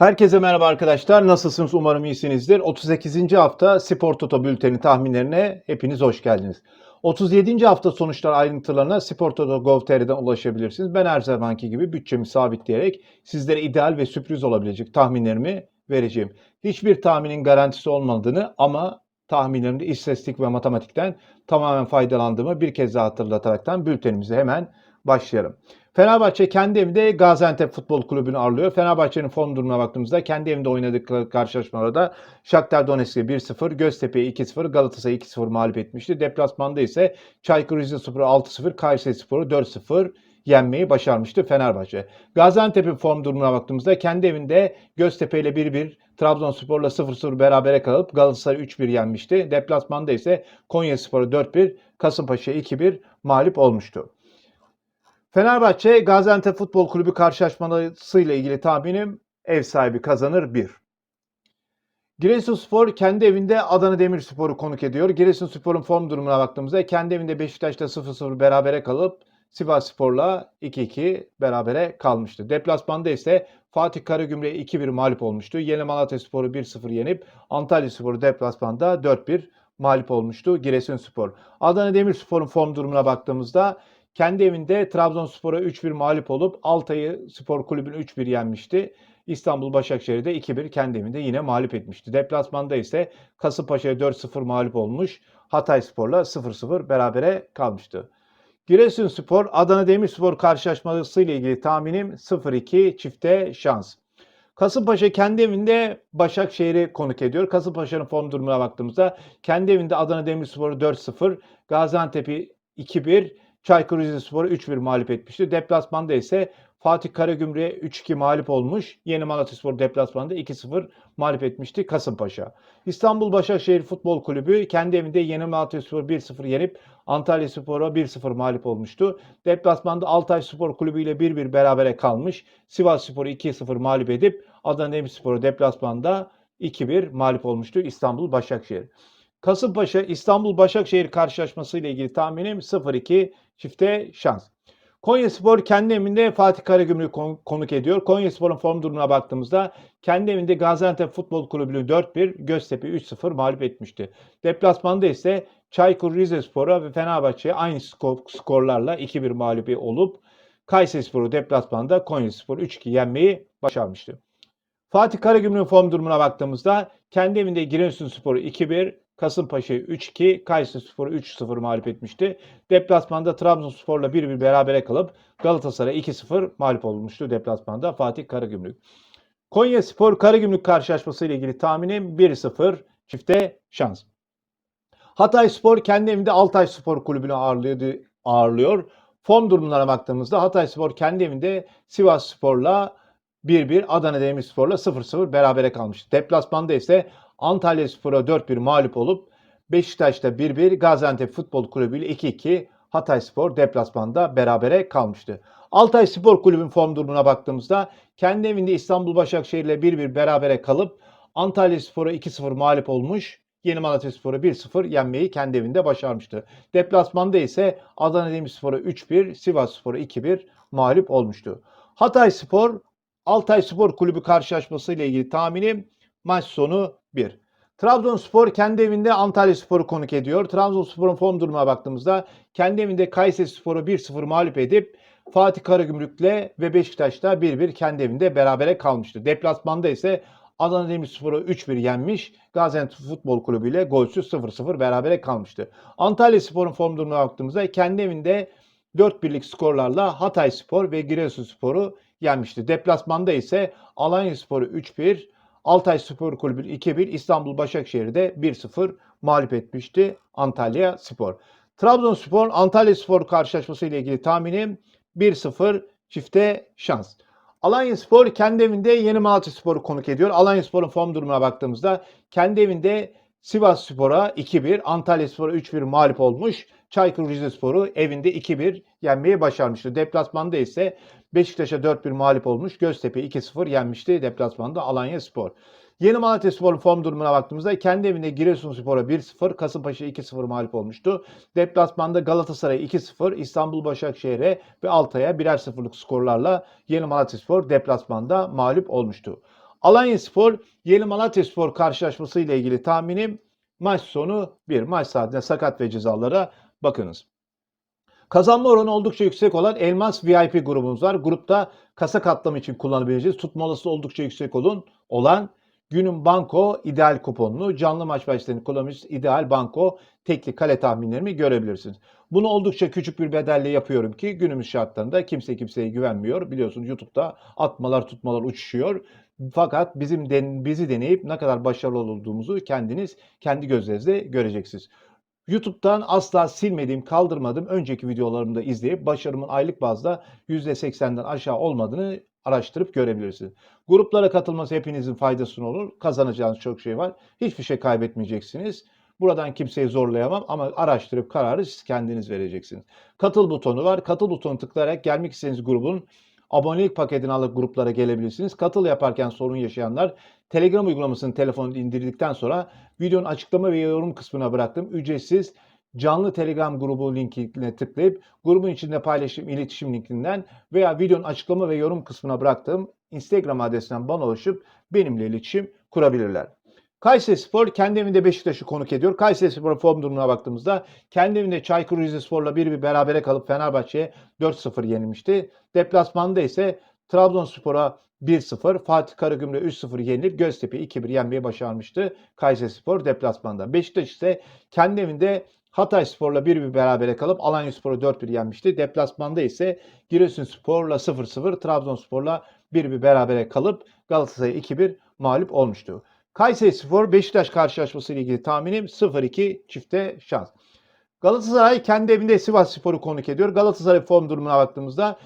Herkese merhaba arkadaşlar. Nasılsınız? Umarım iyisinizdir. 38. hafta Spor Toto bülteni tahminlerine hepiniz hoş geldiniz. 37. hafta sonuçlar ayrıntılarına Spor Toto Gov.tr'den ulaşabilirsiniz. Ben her zamanki gibi bütçemi sabitleyerek sizlere ideal ve sürpriz olabilecek tahminlerimi vereceğim. Hiçbir tahminin garantisi olmadığını ama tahminlerimde istatistik ve matematikten tamamen faydalandığımı bir kez daha hatırlataraktan bültenimize hemen başlayalım. Fenerbahçe kendi evinde Gaziantep Futbol Kulübü'nü ağırlıyor. Fenerbahçe'nin form durumuna baktığımızda kendi evinde oynadıkları karşılaşmalarda Shakhtar Donetsk'e 1-0, Göztepe'ye 2-0, Galatasaray'ı 2-0 mağlup etmişti. Deplasmanda ise Çaykur Rizespor'u 6-0, Kayserispor'u 4-0 yenmeyi başarmıştı Fenerbahçe. Gaziantep'in form durumuna baktığımızda kendi evinde Göztepe ile 1-1, Trabzonspor'la 0-0 berabere kalıp Galatasaray 3-1 yenmişti. Deplasmanda ise Konyaspor'u 4-1, Kasımpaşa'ya 2-1 mağlup olmuştu. Fenerbahçe Gaziantep Futbol Kulübü karşılaşmasıyla ilgili tahminim ev sahibi kazanır 1. Giresunspor kendi evinde Adana Demirspor'u konuk ediyor. Giresunspor'un form durumuna baktığımızda kendi evinde Beşiktaş'ta 0-0 berabere kalıp Sivasspor'la 2-2 berabere kalmıştı. Deplasmanda ise Fatih Karagümrük'e 2-1 mağlup olmuştu. Yeni Malatyaspor'u 1-0 yenip Antalyaspor'u deplasmanda 4-1 mağlup olmuştu Giresunspor. Adana Demirspor'un form durumuna baktığımızda kendi evinde Trabzonspor'a 3-1 mağlup olup Altay'ı Spor Kulübü'nü 3-1 yenmişti. İstanbul Başakşehir'i de 2-1 kendi evinde yine mağlup etmişti. Deplasmanda ise Kasımpaşa'ya 4-0 mağlup olmuş. Hatay Spor'la 0-0 berabere kalmıştı. Giresunspor Adana Demirspor karşılaşması ile ilgili tahminim 0-2 çifte şans. Kasımpaşa kendi evinde Başakşehir'i konuk ediyor. Kasımpaşa'nın form durumuna baktığımızda kendi evinde Adana Demirspor'u 4-0, Gaziantep'i 2-1, Çaykur Rizespor'u 3-1 mağlup etmişti. Deplasmanda ise Fatih Karagümrük'e 3-2 mağlup olmuş. Yeni Malatyaspor deplasmanda 2-0 mağlup etmişti Kasımpaşa. İstanbul Başakşehir Futbol Kulübü kendi evinde Yeni Malatyaspor 1-0 yenip Antalyaspor'a 1-0 mağlup olmuştu. Deplasmanda Altay Spor Kulübü ile 1-1 berabere kalmış. Sivas Spor'u 2-0 mağlup edip Adana Demirspor'u deplasmanda 2-1 mağlup olmuştu İstanbul Başakşehir. Kasımpaşa İstanbul Başakşehir karşılaşması ile ilgili tahminim 0-2 çifte şans. Konyaspor kendi evinde Fatih Karagümrük'ü konuk ediyor. Konyaspor'un form durumuna baktığımızda kendi evinde Gaziantep Futbol Kulübü'nü 4-1, Göztepe 3-0 mağlup etmişti. Deplasmanda ise Çaykur Rizespor'a ve Fenerbahçe'ye aynı skor, skorlarla 2-1 mağlubi olup Kayserispor'u deplasmanda Konyaspor 3-2 yenmeyi başarmıştı. Fatih Karagümrük'ün form durumuna baktığımızda kendi evinde Giresunspor'u 2-1, Kasımpaşa'yı 3-2, Kayserispor'u 3-0 mağlup etmişti. Deplasmanda Trabzonspor'la 1-1 berabere kalıp Galatasaray 2-0 mağlup olmuştu deplasmanda Fatih Karagümrük. Konya Spor Karagümrük karşılaşması ile ilgili tahminim 1-0 çifte şans. Hatay Spor kendi evinde Altay Spor Kulübü'nü ağırlıyordu, ağırlıyor. Form durumlarına baktığımızda Hatay Spor kendi evinde Sivas Spor'la 1-1, Adana Demirspor'la 0-0 berabere kalmıştı. Deplasmanda ise Antalya Spor'a 4-1 mağlup olup Beşiktaş'ta 1-1, Gaziantep Futbol Kulübü ile 2-2 Hatay Spor deplasmanda berabere kalmıştı. Altay Spor Kulübü'nün form durumuna baktığımızda kendi evinde İstanbul Başakşehir ile 1-1 berabere kalıp Antalya Spor'a 2-0 mağlup olmuş. Yeni Malatya Spor'a 1-0 yenmeyi kendi evinde başarmıştı. Deplasmanda ise Adana Demirspor'a 3-1, Sivas Spor'a 2-1 mağlup olmuştu. Hatay Spor, Altay Spor Kulübü karşılaşması ile ilgili tahminim maç sonu 1. Trabzonspor kendi evinde Antalya Spor'u konuk ediyor. Trabzonspor'un form durumuna baktığımızda kendi evinde Kayseri Spor'u 1-0 mağlup edip Fatih Karagümrük'le ve Beşiktaş'ta 1-1 kendi evinde berabere kalmıştı. Deplasmanda ise Adana Demirspor'u 3-1 yenmiş. Gaziantep Futbol Kulübü ile golsüz 0-0 berabere kalmıştı. Antalya Spor'un form durumuna baktığımızda kendi evinde 4 birlik skorlarla Hatay Spor ve Giresunspor'u yenmişti. Deplasmanda ise Alanya Spor'u 3-1, Altay Spor Kulübü 2-1, İstanbul Başakşehir'de 1-0 mağlup etmişti Antalya Spor. Trabzonspor Antalya Spor karşılaşması ile ilgili tahminim 1-0 çifte şans. Alanya Spor kendi evinde Yeni Malatya Spor'u konuk ediyor. Alanya Spor'un form durumuna baktığımızda kendi evinde Sivas Spor'a 2-1, Antalya Spor'a 3-1 mağlup olmuş. Çaykur Rizespor'u evinde 2-1 yenmeyi başarmıştı. Deplasmanda ise Beşiktaş'a 4-1 mağlup olmuş. Göztepe 2-0 yenmişti deplasmanda Alanya Spor. Yeni Malatya Spor'un form durumuna baktığımızda kendi evinde Giresunspor'a 1-0, Kasımpaşa 2-0 mağlup olmuştu. Deplasmanda Galatasaray 2-0, İstanbul Başakşehir'e ve Altay'a birer sıfırlık skorlarla Yeni Malatya Spor deplasmanda mağlup olmuştu. Alanya Spor, Yeni Malatya Spor karşılaşması ile ilgili tahminim maç sonu 1. Maç saatinde sakat ve cezalara bakınız. Kazanma oranı oldukça yüksek olan Elmas VIP grubumuz var. Grupta kasa katlamı için kullanabileceğiz. Tutma olasılığı oldukça yüksek olun, olan günün banko ideal kuponunu canlı maç başlarını kullanmış ideal banko tekli kale tahminlerimi görebilirsiniz. Bunu oldukça küçük bir bedelle yapıyorum ki günümüz şartlarında kimse kimseye güvenmiyor. Biliyorsunuz YouTube'da atmalar tutmalar uçuşuyor. Fakat bizim den, bizi deneyip ne kadar başarılı olduğumuzu kendiniz kendi gözlerinizle göreceksiniz. YouTube'dan asla silmediğim, kaldırmadığım önceki videolarımı da izleyip başarımın aylık bazda %80'den aşağı olmadığını araştırıp görebilirsiniz. Gruplara katılması hepinizin faydasına olur. Kazanacağınız çok şey var. Hiçbir şey kaybetmeyeceksiniz. Buradan kimseyi zorlayamam ama araştırıp kararı siz kendiniz vereceksiniz. Katıl butonu var. Katıl butonu tıklayarak gelmek istediğiniz grubun abonelik paketini alıp gruplara gelebilirsiniz. Katıl yaparken sorun yaşayanlar Telegram uygulamasını telefonunda indirdikten sonra videonun açıklama ve yorum kısmına bıraktım. Ücretsiz canlı Telegram grubu linkine tıklayıp grubun içinde paylaşım iletişim linkinden veya videonun açıklama ve yorum kısmına bıraktığım Instagram adresinden bana ulaşıp benimle iletişim kurabilirler. Kayseri Spor kendi evinde Beşiktaş'ı konuk ediyor. Kayseri Spor'un form durumuna baktığımızda kendi evinde Çaykur Rizespor'la bir bir berabere kalıp Fenerbahçe'ye 4-0 yenilmişti. Deplasmanda ise Trabzonspor'a 1-0, Fatih Karagümrük'e 3-0 yenilip Göztepe 2-1 yenmeyi başarmıştı Kayseri Spor deplasmanda. Beşiktaş ise kendi evinde Hatay Spor'la 1-1 berabere kalıp Alanya Spor'u 4-1 yenmişti. Deplasmanda ise Giresun Spor'la 0-0, Trabzonspor'la 1-1 berabere kalıp Galatasaray 2-1 mağlup olmuştu. Kayseri Spor Beşiktaş karşılaşması ile ilgili tahminim 0-2 çifte şans. Galatasaray kendi evinde Sivas Spor'u konuk ediyor. Galatasaray form durumuna baktığımızda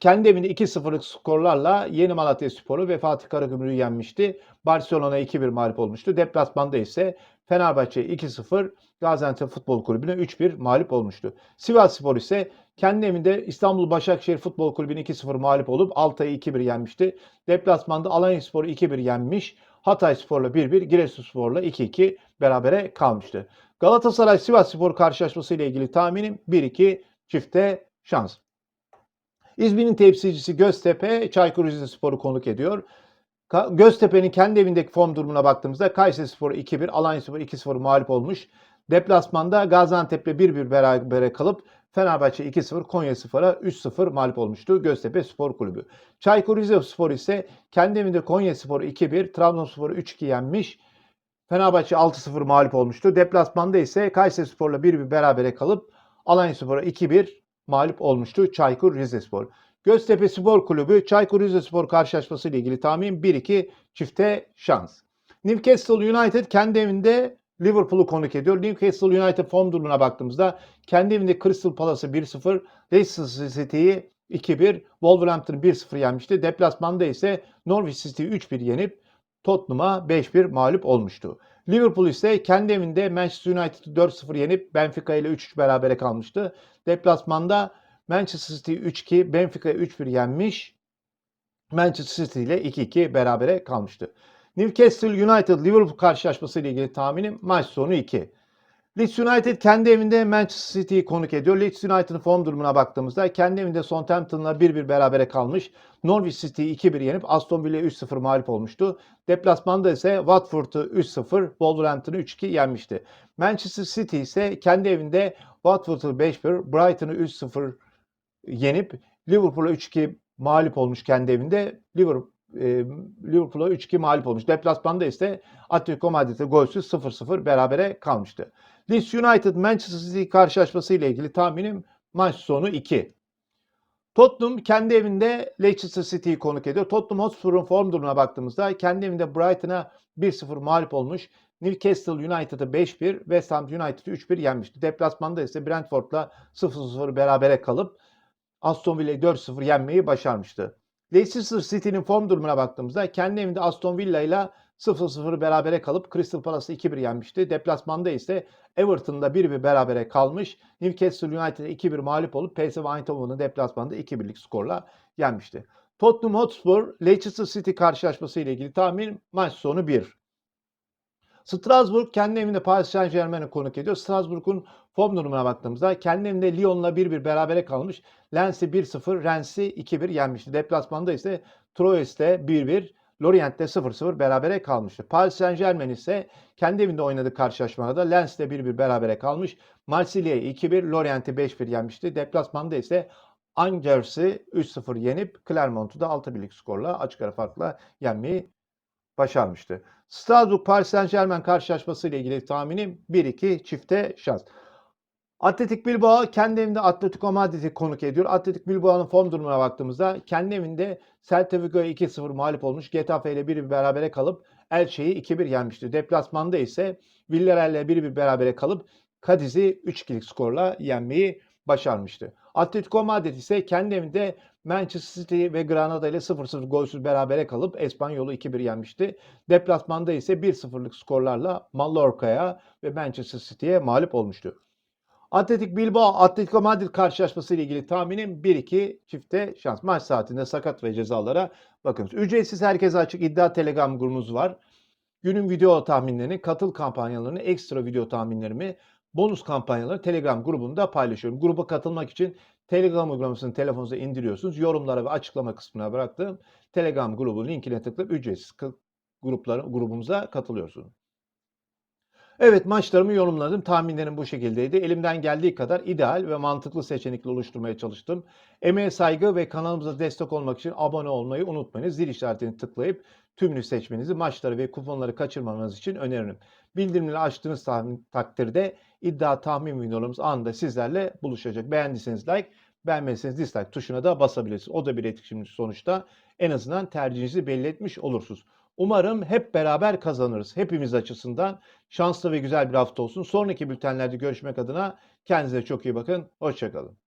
kendi evinde 2-0'lık skorlarla Yeni Malatya Sporu ve Fatih Karagümrük'ü yenmişti. Barcelona 2-1 mağlup olmuştu. Deplasmanda ise Fenerbahçe 2-0, Gaziantep Futbol Kulübü'ne 3-1 mağlup olmuştu. Sivas Spor ise kendi evinde İstanbul Başakşehir Futbol Kulübü'ne 2-0 mağlup olup Altay'ı 2-1 yenmişti. Deplasmanda Alanya Spor'u 2-1 yenmiş. Hatay Spor'la 1-1, Giresunspor'la 2-2 berabere kalmıştı. Galatasaray Sivas Spor karşılaşması ile ilgili tahminim 1-2 çifte şans. İzmir'in temsilcisi Göztepe Çaykur Rizespor'u konuk ediyor. Göztepe'nin kendi evindeki form durumuna baktığımızda Kayseri Spor 2-1, Alanya Spor 2-0 mağlup olmuş. Deplasmanda Gaziantep'le 1-1 berabere kalıp Fenerbahçe 2-0, Konya Spor'a 3-0 mağlup olmuştu Göztepe Spor Kulübü. Çaykur Rizespor ise kendi evinde Konya Spor'u 2-1, Trabzonspor'u 3-2 yenmiş. Fenerbahçe 6-0 mağlup olmuştu. Deplasmanda ise Kayseri Spor'la 1-1 berabere kalıp Alanya Spor'a 2-1 mağlup olmuştu Çaykur Rizespor. Göztepe Spor Kulübü Çaykur Rizespor karşılaşması ile ilgili tahmin 1-2 çifte şans. Newcastle United kendi evinde Liverpool'u konuk ediyor. Newcastle United form durumuna baktığımızda kendi evinde Crystal Palace'ı 1-0, Leicester City'yi 2-1, Wolverhampton'ı 1-0 yenmişti. Deplasmanda ise Norwich City'yi 3-1 yenip Tottenham'a 5-1 mağlup olmuştu. Liverpool ise kendi evinde Manchester United'ı 4-0 yenip Benfica ile 3-3 berabere kalmıştı. Deplasmanda Manchester City 3-2, Benfica'ya 3-1 yenmiş. Manchester City ile 2-2 berabere kalmıştı. Newcastle United Liverpool karşılaşması ile ilgili tahminim maç sonu 2. Leeds United kendi evinde Manchester City'yi konuk ediyor. Leeds United'ın form durumuna baktığımızda kendi evinde Southampton'la 1-1 berabere kalmış. Norwich City'yi 2-1 yenip Aston Villa'ya 3-0 mağlup olmuştu. Deplasmanda ise Watford'u 3-0, Wolverhampton'ı 3-2 yenmişti. Manchester City ise kendi evinde Watford'u 5-1, Brighton'ı 3-0 yenip Liverpool'a 3-2 mağlup olmuş kendi evinde. Liverpool e, Liverpool'a 3-2 mağlup olmuş. Deplasmanda ise Atletico Madrid'e golsüz 0-0 berabere kalmıştı. Leeds United Manchester City karşılaşması ile ilgili tahminim maç sonu 2. Tottenham kendi evinde Leicester City'yi konuk ediyor. Tottenham Hotspur'un form durumuna baktığımızda kendi evinde Brighton'a 1-0 mağlup olmuş. Newcastle United'ı 5-1, West Ham United'ı 3-1 yenmişti. Deplasmanda ise Brentford'la 0-0 berabere kalıp Aston Villa'yı 4-0 yenmeyi başarmıştı. Leicester City'nin form durumuna baktığımızda kendi evinde Aston Villa ile 0-0 berabere kalıp Crystal Palace'ı 2-1 yenmişti. Deplasmanda ise Everton'da 1-1 berabere kalmış. Newcastle United'e 2-1 mağlup olup PSV Eindhoven'ı deplasmanda 2-1'lik skorla yenmişti. Tottenham Hotspur Leicester City karşılaşması ile ilgili tahmin maç sonu 1. Strasbourg kendi evinde Paris Saint Germain'i konuk ediyor. Strasbourg'un form durumuna baktığımızda kendi evinde Lyon'la 1-1 berabere kalmış. Lens'i 1-0, Rennes'i 2-1 yenmişti. Deplasmanda ise Troyes'te 1-1, Lorient'te 0-0 berabere kalmıştı. Paris Saint Germain ise kendi evinde oynadığı karşılaşmada Lens'le 1-1 berabere kalmış. Marsilya'yı 2-1, Lorient'i 5-1 yenmişti. Deplasmanda ise Angers'i 3-0 yenip Clermont'u da 6-1'lik skorla açık ara farkla yenmeyi başarmıştı. Strasbourg Paris Saint Germain karşılaşması ile ilgili tahminim 1-2 çifte şans. Atletik Bilbao kendi evinde Atletico Madrid'i konuk ediyor. Atletik Bilbao'nun form durumuna baktığımızda kendi evinde Celta Vigo'ya 2-0 mağlup olmuş. Getafe ile 1-1 berabere kalıp Elche'yi 2-1 yenmişti. Deplasmanda ise Villarreal ile 1-1 berabere kalıp Cadiz'i 3-2'lik skorla yenmeyi başarmıştı. Atletico Madrid ise kendi evinde Manchester City ve Granada ile 0-0 golsüz berabere kalıp Espanyol'u 2-1 yenmişti. Deplasmanda ise 1-0'lık skorlarla Mallorca'ya ve Manchester City'ye mağlup olmuştu. Atletik Bilbao Atletico Madrid karşılaşması ile ilgili tahminim 1-2 çifte şans. Maç saatinde sakat ve cezalara bakınız. Ücretsiz herkese açık iddia telegram grubumuz var. Günün video tahminlerini, katıl kampanyalarını, ekstra video tahminlerimi, bonus kampanyaları Telegram grubunda paylaşıyorum. Gruba katılmak için Telegram uygulamasını telefonunuza indiriyorsunuz. Yorumlara ve açıklama kısmına bıraktığım Telegram grubu linkine tıklayıp ücretsiz kı- gruplar, grubumuza katılıyorsunuz. Evet maçlarımı yorumladım. Tahminlerim bu şekildeydi. Elimden geldiği kadar ideal ve mantıklı seçenekle oluşturmaya çalıştım. Emeğe saygı ve kanalımıza destek olmak için abone olmayı unutmayınız. Zil işaretini tıklayıp tümünü seçmenizi maçları ve kuponları kaçırmamanız için öneririm. Bildirimleri açtığınız tahmin, takdirde iddia tahmin videolarımız anında sizlerle buluşacak. Beğendiyseniz like, beğenmediyseniz dislike tuşuna da basabilirsiniz. O da bir etkileşim sonuçta. En azından tercihinizi belli etmiş olursunuz. Umarım hep beraber kazanırız. Hepimiz açısından şanslı ve güzel bir hafta olsun. Sonraki bültenlerde görüşmek adına kendinize çok iyi bakın. Hoşçakalın.